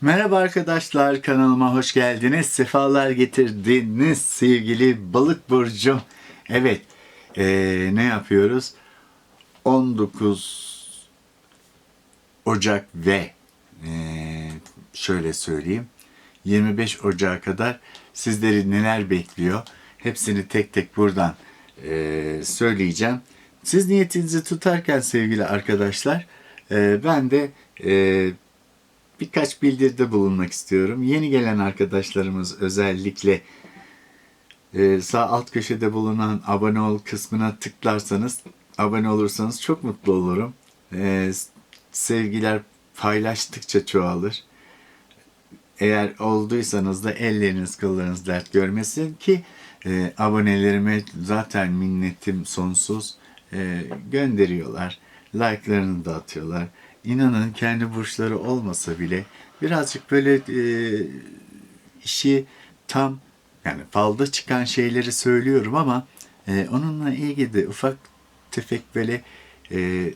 Merhaba arkadaşlar kanalıma hoş geldiniz. Sefalar getirdiniz sevgili balık burcum. Evet eee, ne yapıyoruz? 19 Ocak ve eee, şöyle söyleyeyim 25 Ocak'a kadar sizleri neler bekliyor? Hepsini tek tek buradan eee, söyleyeceğim. Siz niyetinizi tutarken sevgili arkadaşlar eee, ben de eee birkaç bildiride bulunmak istiyorum. Yeni gelen arkadaşlarımız özellikle e, sağ alt köşede bulunan abone ol kısmına tıklarsanız, abone olursanız çok mutlu olurum. E, sevgiler paylaştıkça çoğalır. Eğer olduysanız da elleriniz kıllarınız dert görmesin ki e, abonelerime zaten minnetim sonsuz E, gönderiyorlar. Like'larını da atıyorlar. İnanın kendi burçları olmasa bile birazcık böyle e, işi tam yani falda çıkan şeyleri söylüyorum ama e, onunla ilgili de ufak tefek böyle e,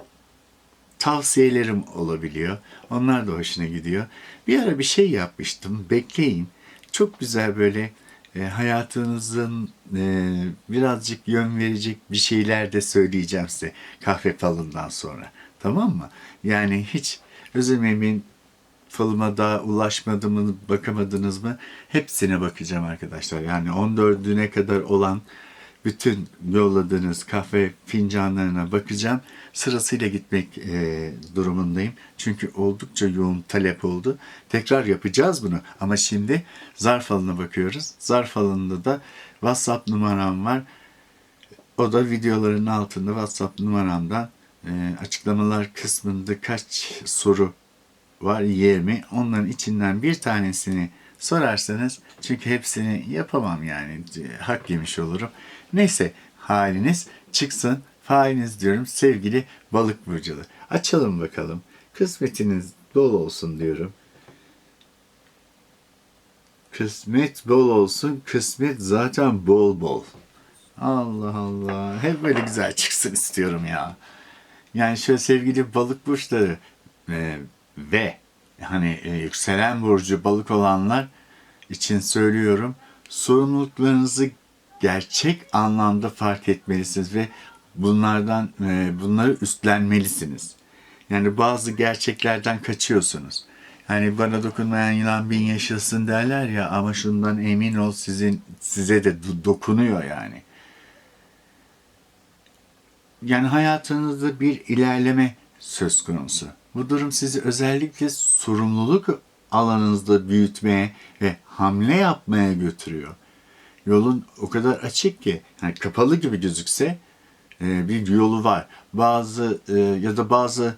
tavsiyelerim olabiliyor. Onlar da hoşuna gidiyor. Bir ara bir şey yapmıştım. Bekleyin. Çok güzel böyle e, hayatınızın e, birazcık yön verecek bir şeyler de söyleyeceğim size kahve falından sonra. Tamam mı? Yani hiç üzülmeyin falıma daha ulaşmadı mı, bakamadınız mı? Hepsine bakacağım arkadaşlar. Yani 14'üne kadar olan bütün yolladığınız kahve fincanlarına bakacağım. Sırasıyla gitmek e, durumundayım. Çünkü oldukça yoğun talep oldu. Tekrar yapacağız bunu. Ama şimdi zarf alına bakıyoruz. Zarf alında da WhatsApp numaram var. O da videoların altında WhatsApp numaramdan e, açıklamalar kısmında kaç soru var 20. Onların içinden bir tanesini sorarsanız çünkü hepsini yapamam yani hak yemiş olurum. Neyse haliniz çıksın failiniz diyorum sevgili balık burcuları. Açalım bakalım. Kısmetiniz bol olsun diyorum. Kısmet bol olsun. Kısmet zaten bol bol. Allah Allah. Hep böyle güzel çıksın istiyorum ya. Yani şöyle sevgili balık burçları e, ve hani e, yükselen burcu balık olanlar için söylüyorum. Sorumluluklarınızı gerçek anlamda fark etmelisiniz ve bunlardan e, bunları üstlenmelisiniz. Yani bazı gerçeklerden kaçıyorsunuz. Hani bana dokunmayan yılan bin yaşasın derler ya ama şundan emin ol sizin size de do- dokunuyor yani. Yani hayatınızda bir ilerleme söz konusu. Bu durum sizi özellikle sorumluluk alanınızda büyütmeye ve hamle yapmaya götürüyor. Yolun o kadar açık ki, yani kapalı gibi gözükse e, bir yolu var. Bazı e, ya da bazı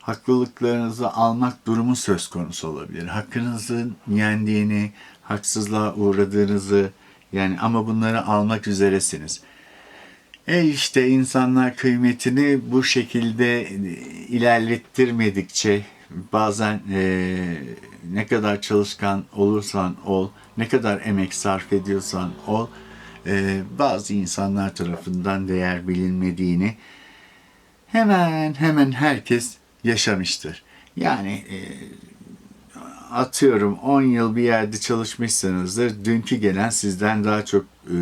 haklılıklarınızı almak durumu söz konusu olabilir. Hakkınızın yendiğini, haksızlığa uğradığınızı yani ama bunları almak üzeresiniz. E işte insanlar kıymetini bu şekilde ilerlettirmedikçe bazen e, ne kadar çalışkan olursan ol, ne kadar emek sarf ediyorsan ol, e, bazı insanlar tarafından değer bilinmediğini hemen hemen herkes yaşamıştır. Yani e, atıyorum 10 yıl bir yerde çalışmışsınızdır. Dünkü gelen sizden daha çok e,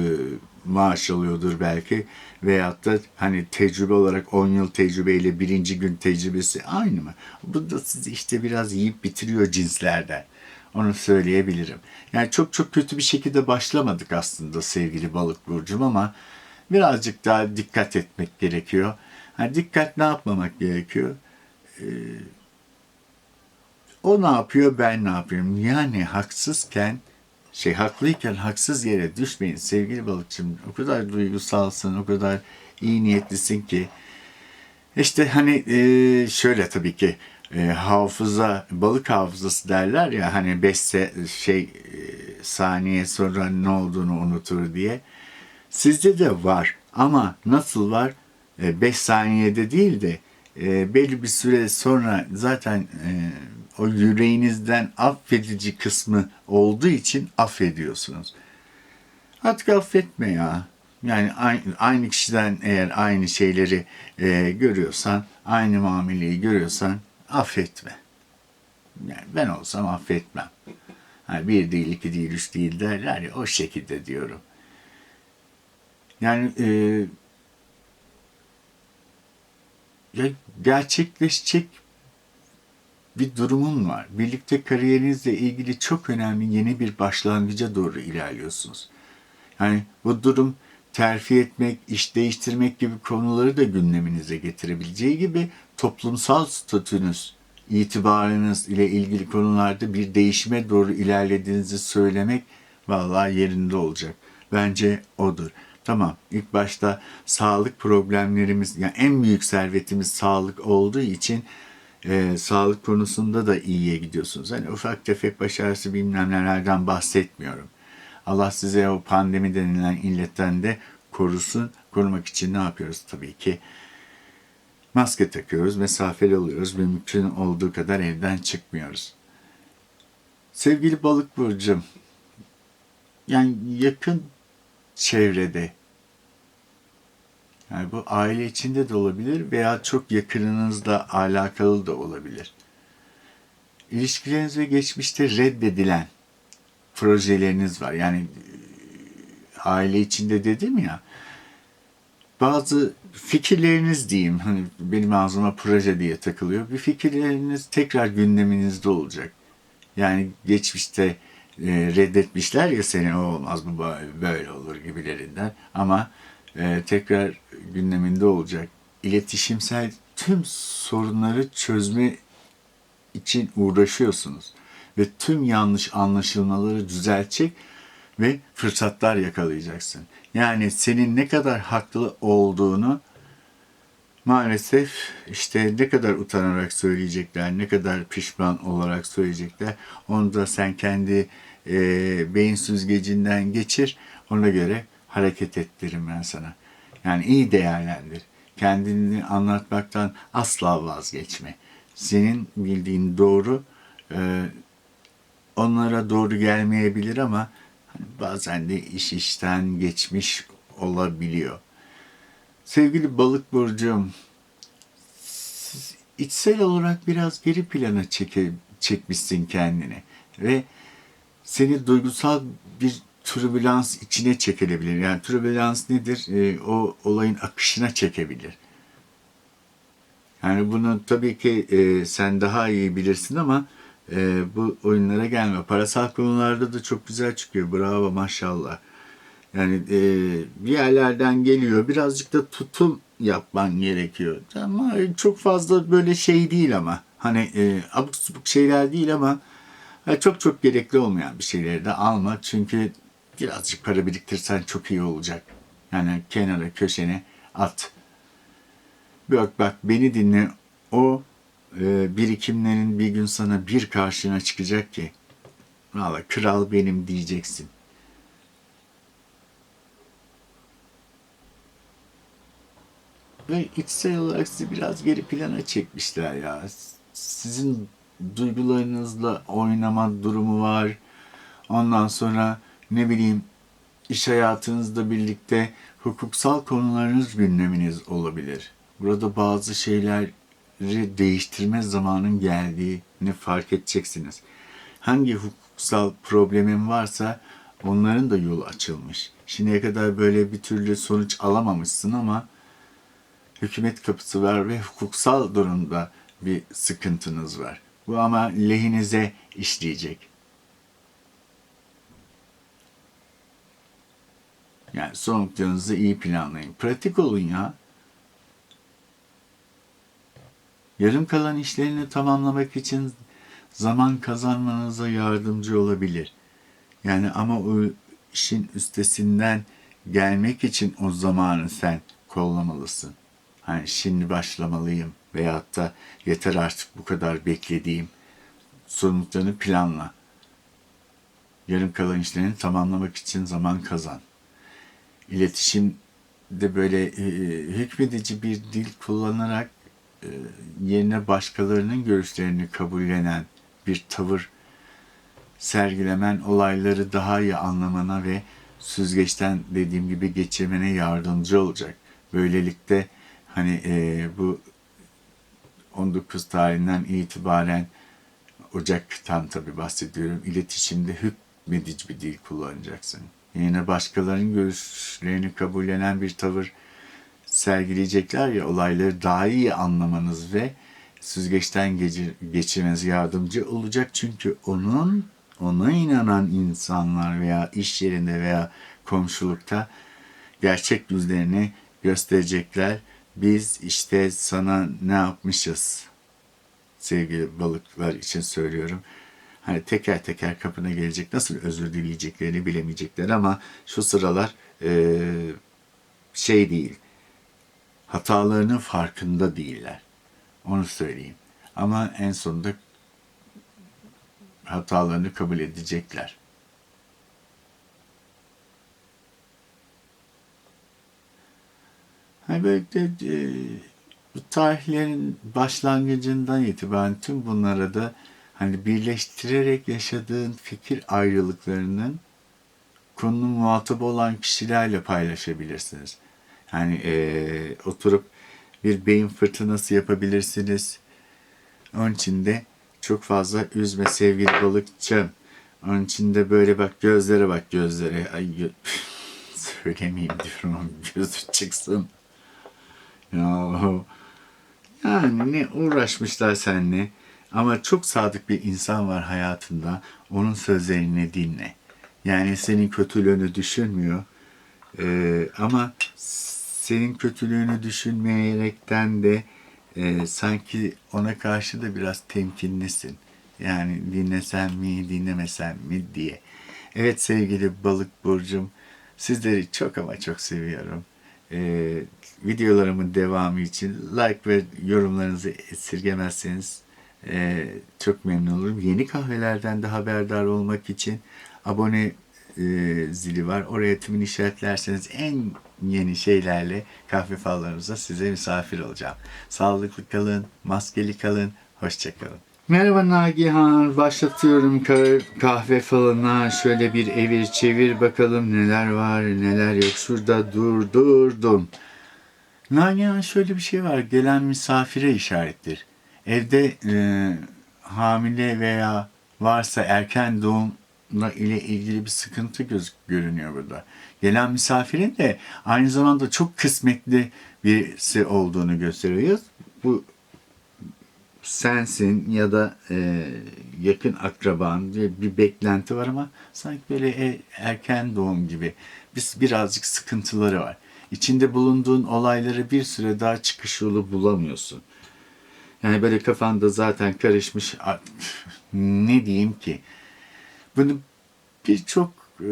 maaş alıyordur belki. Veyahut da hani tecrübe olarak 10 yıl tecrübeyle birinci gün tecrübesi aynı mı? Bu da sizi işte biraz yiyip bitiriyor cinslerden. Onu söyleyebilirim. Yani çok çok kötü bir şekilde başlamadık aslında sevgili balık burcum ama birazcık daha dikkat etmek gerekiyor. Yani dikkat ne yapmamak gerekiyor? o ne yapıyor ben ne yapıyorum? Yani haksızken şey haklıyken haksız yere düşmeyin sevgili balıkçım. O kadar duygusalsın, o kadar iyi niyetlisin ki. İşte hani e, şöyle tabii ki e, hafıza, balık hafızası derler ya hani 5 şey e, saniye sonra ne olduğunu unutur diye. Sizde de var ama nasıl var? 5 saniyede değil de e, belli bir süre sonra zaten e, o yüreğinizden affedici kısmı olduğu için affediyorsunuz. Artık affetme ya. Yani aynı, kişiden eğer aynı şeyleri e, görüyorsan, aynı muameleyi görüyorsan affetme. Yani ben olsam affetmem. Yani bir değil, iki değil, üç değil derler ya o şekilde diyorum. Yani e, ya gerçekleşecek bir durumun var. Birlikte kariyerinizle ilgili çok önemli yeni bir başlangıca doğru ilerliyorsunuz. Yani bu durum terfi etmek, iş değiştirmek gibi konuları da gündeminize getirebileceği gibi toplumsal statünüz, itibarınız ile ilgili konularda bir değişime doğru ilerlediğinizi söylemek vallahi yerinde olacak. Bence odur. Tamam ilk başta sağlık problemlerimiz yani en büyük servetimiz sağlık olduğu için e, sağlık konusunda da iyiye gidiyorsunuz. Hani ufak tefek başarısı bilmem nelerden bahsetmiyorum. Allah size o pandemi denilen illetten de korusun. Korumak için ne yapıyoruz tabii ki? Maske takıyoruz, mesafeli oluyoruz ve mümkün olduğu kadar evden çıkmıyoruz. Sevgili balık burcum, yani yakın çevrede, yani bu aile içinde de olabilir veya çok yakınınızla alakalı da olabilir. İlişkileriniz ve geçmişte reddedilen projeleriniz var. Yani e, aile içinde dedim ya bazı fikirleriniz diyeyim hani benim ağzıma proje diye takılıyor. Bir fikirleriniz tekrar gündeminizde olacak. Yani geçmişte e, reddetmişler ya seni o olmaz bu böyle olur gibilerinden ama e, tekrar gündeminde olacak. İletişimsel tüm sorunları çözme için uğraşıyorsunuz ve tüm yanlış anlaşılmaları düzeltecek ve fırsatlar yakalayacaksın. Yani senin ne kadar haklı olduğunu maalesef işte ne kadar utanarak söyleyecekler, ne kadar pişman olarak söyleyecekler. Onu da sen kendi e, beyin süzgecinden geçir. Ona göre hareket ettirin ben sana. Yani iyi değerlendir. Kendini anlatmaktan asla vazgeçme. Senin bildiğin doğru e, onlara doğru gelmeyebilir ama hani bazen de iş işten geçmiş olabiliyor. Sevgili balık burcum, siz içsel olarak biraz geri plana çeke, çekmişsin kendini ve seni duygusal bir türbülans içine çekilebilir. Yani türbülans nedir? E, o olayın akışına çekebilir. Yani bunu tabii ki e, sen daha iyi bilirsin ama e, bu oyunlara gelme. Parasal konularda da çok güzel çıkıyor. Bravo maşallah. Yani e, bir yerlerden geliyor. Birazcık da tutum yapman gerekiyor. Ama çok fazla böyle şey değil ama. Hani e, abuk subuk şeyler değil ama e, çok çok gerekli olmayan bir şeyleri de alma. Çünkü birazcık para biriktirsen çok iyi olacak. Yani kenara köşene at. Bak bak beni dinle. O e, birikimlerin bir gün sana bir karşına çıkacak ki valla kral benim diyeceksin. Ve içsel olarak sizi biraz geri plana çekmişler ya. Sizin duygularınızla oynama durumu var. Ondan sonra ne bileyim iş hayatınızda birlikte hukuksal konularınız gündeminiz olabilir. Burada bazı şeyleri değiştirme zamanın geldiğini fark edeceksiniz. Hangi hukuksal problemin varsa onların da yolu açılmış. Şimdiye kadar böyle bir türlü sonuç alamamışsın ama hükümet kapısı var ve hukuksal durumda bir sıkıntınız var. Bu ama lehinize işleyecek. Yani sonuçlarınızı iyi planlayın. Pratik olun ya. Yarım kalan işlerini tamamlamak için zaman kazanmanıza yardımcı olabilir. Yani ama o işin üstesinden gelmek için o zamanı sen kollamalısın. Hani şimdi başlamalıyım veyahut da yeter artık bu kadar beklediğim sonuçlarını planla. Yarım kalan işlerini tamamlamak için zaman kazan. İletişimde böyle e, hükmedici bir dil kullanarak e, yerine başkalarının görüşlerini kabullenen bir tavır sergilemen olayları daha iyi anlamana ve süzgeçten dediğim gibi geçirmene yardımcı olacak. Böylelikle hani e, bu 19 tarihinden itibaren Ocak'tan tabii bahsediyorum. İletişimde hükmedici bir dil kullanacaksın. Yine başkalarının görüşlerini kabullenen bir tavır sergileyecekler ya olayları daha iyi anlamanız ve süzgeçten geçir, geçirmeniz yardımcı olacak. Çünkü onun ona inanan insanlar veya iş yerinde veya komşulukta gerçek yüzlerini gösterecekler. Biz işte sana ne yapmışız sevgili balıklar için söylüyorum. Hani teker teker kapına gelecek nasıl özür dileyeceklerini bilemeyecekler ama şu sıralar eee, şey değil hatalarının farkında değiller. Onu söyleyeyim. Ama en sonunda hatalarını kabul edecekler. Hani böyle de, e, tarihlerin başlangıcından itibaren tüm bunlara da hani birleştirerek yaşadığın fikir ayrılıklarının konunun muhatabı olan kişilerle paylaşabilirsiniz. Yani eee, oturup bir beyin fırtınası yapabilirsiniz. Onun için de çok fazla üzme sevgili balıkçı. Onun için de böyle bak gözlere bak gözlere. Ay gö- söylemeyeyim diyorum gözü çıksın. Ya yani ne uğraşmışlar seninle. Ama çok sadık bir insan var hayatında. Onun sözlerini dinle. Yani senin kötülüğünü düşünmüyor. Ee, ama senin kötülüğünü düşünmeyerekten de e, sanki ona karşı da biraz temkinlisin. Yani dinlesen mi, dinlemesen mi diye. Evet sevgili balık burcum, sizleri çok ama çok seviyorum. Ee, videolarımın devamı için like ve yorumlarınızı esirgemezseniz e, çok memnun olurum. Yeni kahvelerden de haberdar olmak için abone e, zili var. Oraya tümünü işaretlerseniz en yeni şeylerle kahve fallarınıza size misafir olacağım. Sağlıklı kalın, maskeli kalın, hoşçakalın. Merhaba Nagihan, başlatıyorum kah- kahve falına. Şöyle bir evir çevir bakalım neler var neler yok. Şurada durdurdum. Nagihan şöyle bir şey var, gelen misafire işarettir. Evde e, hamile veya varsa erken doğumla ile ilgili bir sıkıntı göz görünüyor burada. Gelen misafirin de aynı zamanda çok kısmetli birisi olduğunu gösteriyor. Bu sensin ya da e, yakın akraban diye bir beklenti var ama sanki böyle e- erken doğum gibi biz birazcık sıkıntıları var. İçinde bulunduğun olayları bir süre daha çıkış yolu bulamıyorsun. Yani böyle kafanda zaten karışmış ne diyeyim ki bunu birçok e,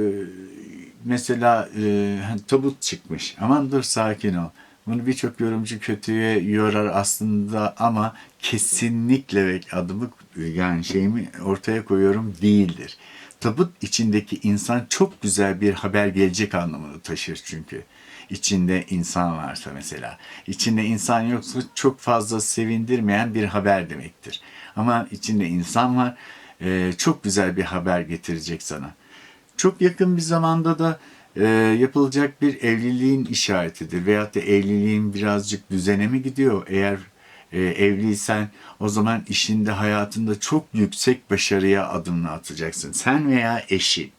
mesela e, hani tabut çıkmış aman dur sakin ol bunu birçok yorumcu kötüye yorar aslında ama kesinlikle adımı yani şeyimi ortaya koyuyorum değildir. Tabut içindeki insan çok güzel bir haber gelecek anlamını taşır çünkü. İçinde insan varsa mesela. İçinde insan yoksa çok fazla sevindirmeyen bir haber demektir. Ama içinde insan var e, çok güzel bir haber getirecek sana. Çok yakın bir zamanda da e, yapılacak bir evliliğin işaretidir. Veyahut da evliliğin birazcık düzene mi gidiyor? Eğer e, evliysen o zaman işinde hayatında çok yüksek başarıya adımını atacaksın. Sen veya eşin.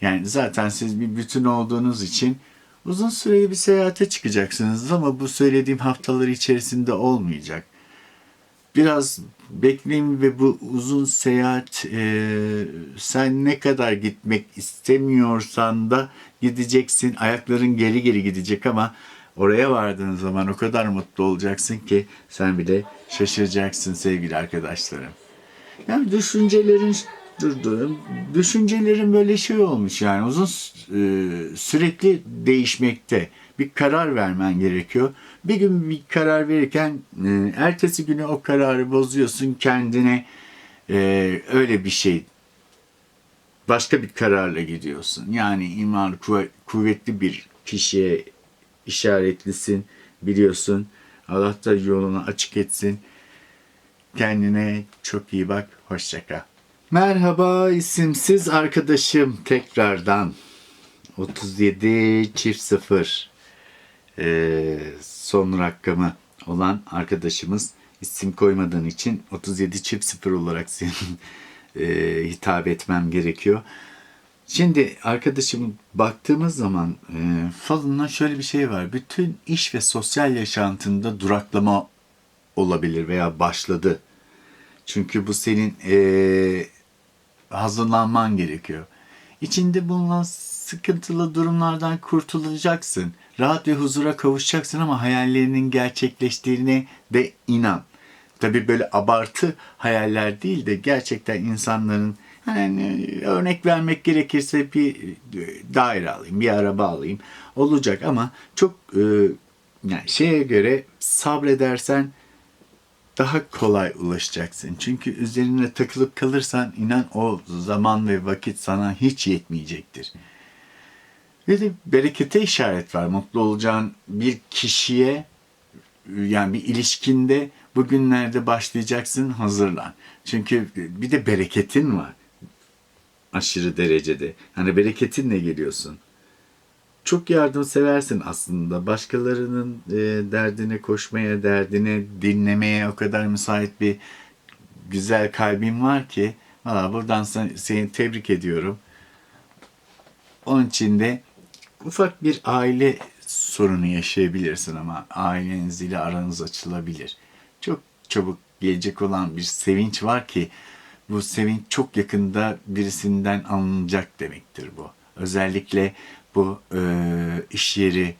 Yani zaten siz bir bütün olduğunuz için uzun süreli bir seyahate çıkacaksınız ama bu söylediğim haftalar içerisinde olmayacak. Biraz bekleyin ve bu uzun seyahat e, sen ne kadar gitmek istemiyorsan da gideceksin. Ayakların geri geri gidecek ama oraya vardığın zaman o kadar mutlu olacaksın ki sen bile şaşıracaksın sevgili arkadaşlarım. Yani düşüncelerin durduğum, düşüncelerin böyle şey olmuş yani uzun e, sürekli değişmekte. Bir karar vermen gerekiyor. Bir gün bir karar verirken e, ertesi günü o kararı bozuyorsun kendine e, öyle bir şey başka bir kararla gidiyorsun. Yani iman kuvve- kuvvetli bir kişiye işaretlisin biliyorsun. Allah da yolunu açık etsin. Kendine çok iyi bak. Hoşça kal. Merhaba isimsiz arkadaşım tekrardan. 37 çift 0 son rakamı olan arkadaşımız isim koymadığın için 37 çift sıfır olarak senin e, hitap etmem gerekiyor. Şimdi arkadaşım baktığımız zaman e, falında şöyle bir şey var. Bütün iş ve sosyal yaşantında duraklama olabilir veya başladı. Çünkü bu senin e, hazırlanman gerekiyor. İçinde bulunan sıkıntılı durumlardan kurtulacaksın. Rahat ve huzura kavuşacaksın ama hayallerinin gerçekleştiğine de inan. Tabii böyle abartı hayaller değil de gerçekten insanların hani örnek vermek gerekirse bir daire alayım, bir araba alayım olacak ama çok e, yani şeye göre sabredersen daha kolay ulaşacaksın. Çünkü üzerine takılıp kalırsan inan o zaman ve vakit sana hiç yetmeyecektir. Ve de berekete işaret var. Mutlu olacağın bir kişiye yani bir ilişkinde bugünlerde başlayacaksın hazırlan. Çünkü bir de bereketin var. Aşırı derecede. Hani bereketinle geliyorsun. Çok yardımseversin aslında. Başkalarının e, derdine koşmaya, derdine dinlemeye o kadar müsait bir güzel kalbin var ki valla buradan sen- seni tebrik ediyorum. Onun için de ufak bir aile sorunu yaşayabilirsin ama aileniz ile aranız açılabilir. Çok çabuk gelecek olan bir sevinç var ki bu sevinç çok yakında birisinden alınacak demektir bu. Özellikle bu e, iş yeri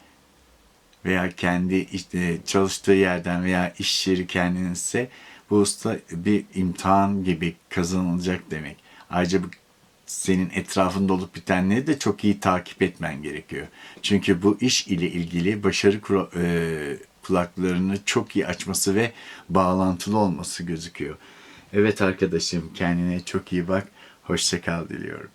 veya kendi işte çalıştığı yerden veya iş yeri kendinizse bu usta bir imtihan gibi kazanılacak demek. Ayrıca bu senin etrafında olup bitenleri de çok iyi takip etmen gerekiyor. Çünkü bu iş ile ilgili başarı kura- e, kulaklarını çok iyi açması ve bağlantılı olması gözüküyor. Evet arkadaşım kendine çok iyi bak. Hoşça kal diliyorum.